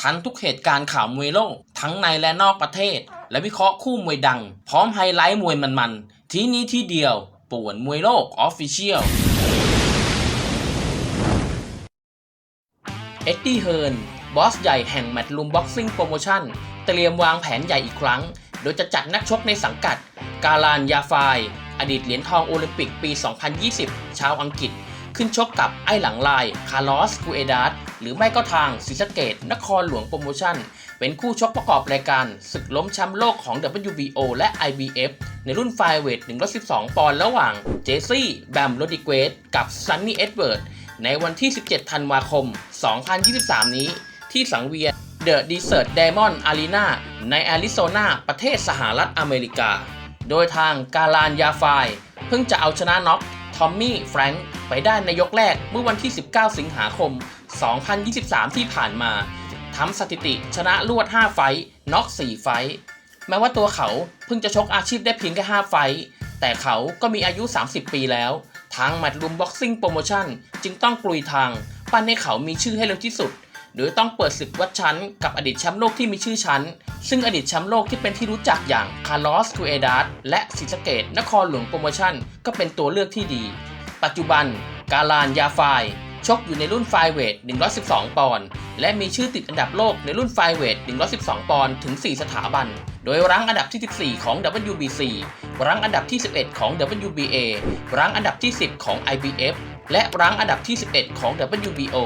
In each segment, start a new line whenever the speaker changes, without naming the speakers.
ทันทุกเหตุการณ์ข่าวมวยโลก ทั้งในและนอกประเทศ และวิเคราะห์คู่มวยดัง พร้อมไฮไลท์มวยมันๆ ที่นี้ที่เดียวป่วนมวยโลกออฟฟิเชียลเอ็ดดี้เฮิร์นบอสใหญ่แห่งแมตต์ลูมบ็อกซิ่งโปรโมชั่น เตรียมวางแผนใหญ่อีกครั้ง โดยจะจัดนักชกในสังกัด กาลานยาฟายอดีตเหรียญทองโอลิมปิกปี 2020 ชาวอังกฤษ ขึ้นชกกับไอ้หลังลาย คาร์ลอสกูเอดาสหรือไม่ก็ทางศรีสเกดนครหลวงโปรโมชั่น เป็นคู่ชกประกอบรายการ ศึกล้มแชมป์โลกของ WBO และ IBF ในรุ่นไฟเวท 112 ปอนด์ระหว่างเจซี่ แบมโรดิเกสกับซันนี่ เอ็ดเวิร์ด ในวันที่ 17 ธันวาคม 2023 นี้ ที่สังเวียน The Desert Diamond Arena ในแอริโซนา ประเทศสหรัฐอเมริกา โดยทางกาลานยาไฟเพิ่งจะเอาชนะน็อก ทอมมี่แฟรงค์ไปได้ในยกแรกเมื่อวันที่ 19 สิงหาคม 2023 ที่ผ่านมาทำสถิติชนะรวด 5 ไฟน็อก 4 ไฟแม้ว่าตัวเขาเพิ่งจะชกอาชีพได้เพียงแค่ 5 ไฟแต่เขาก็มีอายุ 30 ปีแล้ว ทางแมตต์ลุมบ็อกซิ่งโปรโมชั่นจึงต้องกลุยทาง ปั้นให้เขามีชื่อให้เร็วที่สุด โดยต้องเปิดศึกวัดชั้นกับอดีตแชมป์โลกที่มีชื่อชั้น ซึ่งอดีตแชมป์โลกที่เป็นที่รู้จักอย่างคาร์ลอสคูเอดาสและศรีสเกดนครหลวงโปรโมชั่น ก็เป็นตัวเลือกที่ดี ปัจจุบัน กาลานยาไฟชกอยู่ในรุ่นไฟเวท 112 ปอนด์ และมีชื่อติดอันดับโลกในรุ่นไฟเวท 112 ปอนด์ ถึง 4 สถาบัน โดยรั้งอันดับที่ 14 ของ WBC รั้งอันดับที่ 11 ของ WBA รั้งอันดับที่ 10 ของ IBF และรั้งอันดับที่ 11 ของ WBO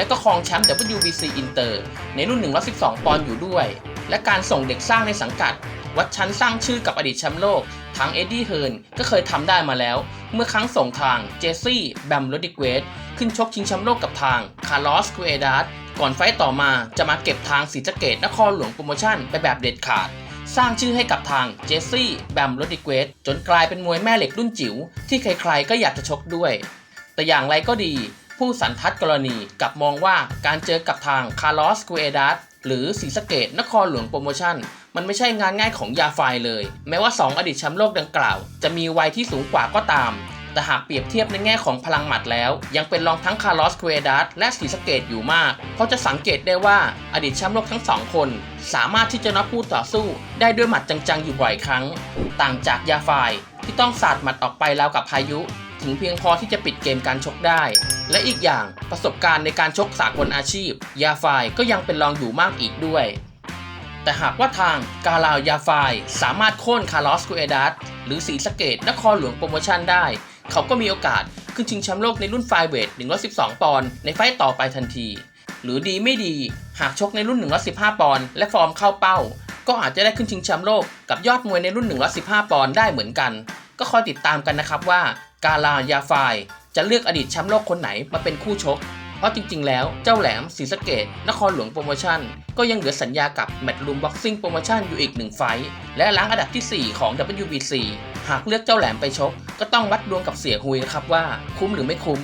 และก็ครองแชมป์ WBC Inter ในรุ่น 112 ปอนด์อยู่ด้วย และการส่งเด็กสร้างในสังกัด วัดชั้นสร้างชื่อกับอดีตแชมป์โลก ทั้งเอ็ดดี้เฮิร์นก็เคยทำได้มาแล้ว เมื่อครั้งส่งทางเจสซี่แบมโรดิเกสขึ้นชกชิงแชมป์โลกกับทางคาร์ลอสคูเอดาสก่อนไฟต์ต่อมาจะมาเก็บทางศรีสะเกดนครหลวงโปรโมชั่นไปแบบเด็ดขาด สร้างชื่อให้กับทางเจสซี่แบมโรดิเกสจนกลายเป็นมวยแม่เหล็กรุ่นจิ๋วที่ใครๆก็อยากจะชกด้วย แต่อย่างไรก็ดี ผู้สันทัดกรณีกลับมองว่าการเจอกับทางคาร์ลอสกูเอดาสหรือศรีสเกดนครหลวงโปรโมชั่น มันไม่ใช่งานง่ายของยาไฟเลย แม้ว่า 2 อดีตแชมป์โลกดังกล่าว จะมีวัยที่สูงกว่าก็ตาม แต่หากเปรียบเทียบในแง่ของพลังหมัดแล้ว ยังเป็นรองทั้งคาร์ลอสกูเอดาสและศรีสเกดอยู่มาก เพราะจะสังเกตได้ว่าอดีตแชมป์โลกทั้งสองคน สามารถที่จะนับคู่ต่อสู้ ได้ด้วยหมัดจังๆอยู่บ่อยครั้ง ต่างจากยาไฟที่ต้องสาดหมัดออกไปราวกับพายุ ถึงเพียงพอที่จะปิดเกมการชกได้ และอีกอย่างประสบการณ์ในการชกสากลอาชีพ ยาไฟก็ยังเป็นรองอยู่มากอีกด้วย แต่หากว่าทางกาลาวยาไฟสามารถโค่นคาร์ลอสกูเอดัสหรือสีสเกตนครหลวงโปรโมชั่นได้ เขาก็มีโอกาสขึ้นชิงแชมป์โลกในรุ่นไฟเวท 112 ปอนด์ในไฟต์ต่อไปทันที หรือดีไม่ดีหากชกในรุ่น 115 ปอนด์และฟอร์มเข้าเป้า ก็อาจจะได้ขึ้นชิงแชมป์โลกกับยอดมวยในรุ่น 115 ปอนด์ได้เหมือนกัน ก็คอยติดตามกันนะครับว่ากาลายาไฟ จะเลือกอดีตแชมป์โลกคนไหนมาเป็นคู่ชก เพราะจริงๆ แล้วเจ้าแหลมศรีสะเกดนครหลวงโปรโมชั่น ก็ยังเหลือสัญญากับแมตต์ลูมบ็อกซิ่งโปรโมชั่นอยู่อีกหนึ่งไฟต์และล้างอันดับที่ 4 ของ WBC หากเลือกเจ้าแหลมไปชก ก็ต้องวัดดวงกับเสียหุยนะครับว่าคุ้มหรือไม่คุ้ม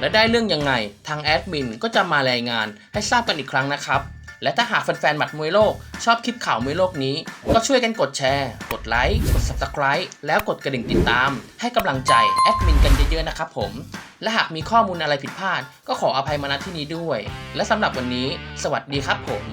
และได้เรื่องยังไงทางแอดมินก็จะมารายงานให้ทราบกันอีกครั้งนะครับ และถ้าหากแฟนๆ หมัดมวยโลก ชอบคลิปข่าวมวยโลกนี้ ก็ช่วยกันกดแชร์ กดไลค์ กด Subscribe แล้วกดกระดิ่งติดตาม ให้กำลังใจแอดมินกันเยอะๆ นะครับผม และหากมีข้อมูลอะไรผิดพลาด ก็ขออภัยมาณที่นี้ด้วย และสำหรับวันนี้ สวัสดีครับผม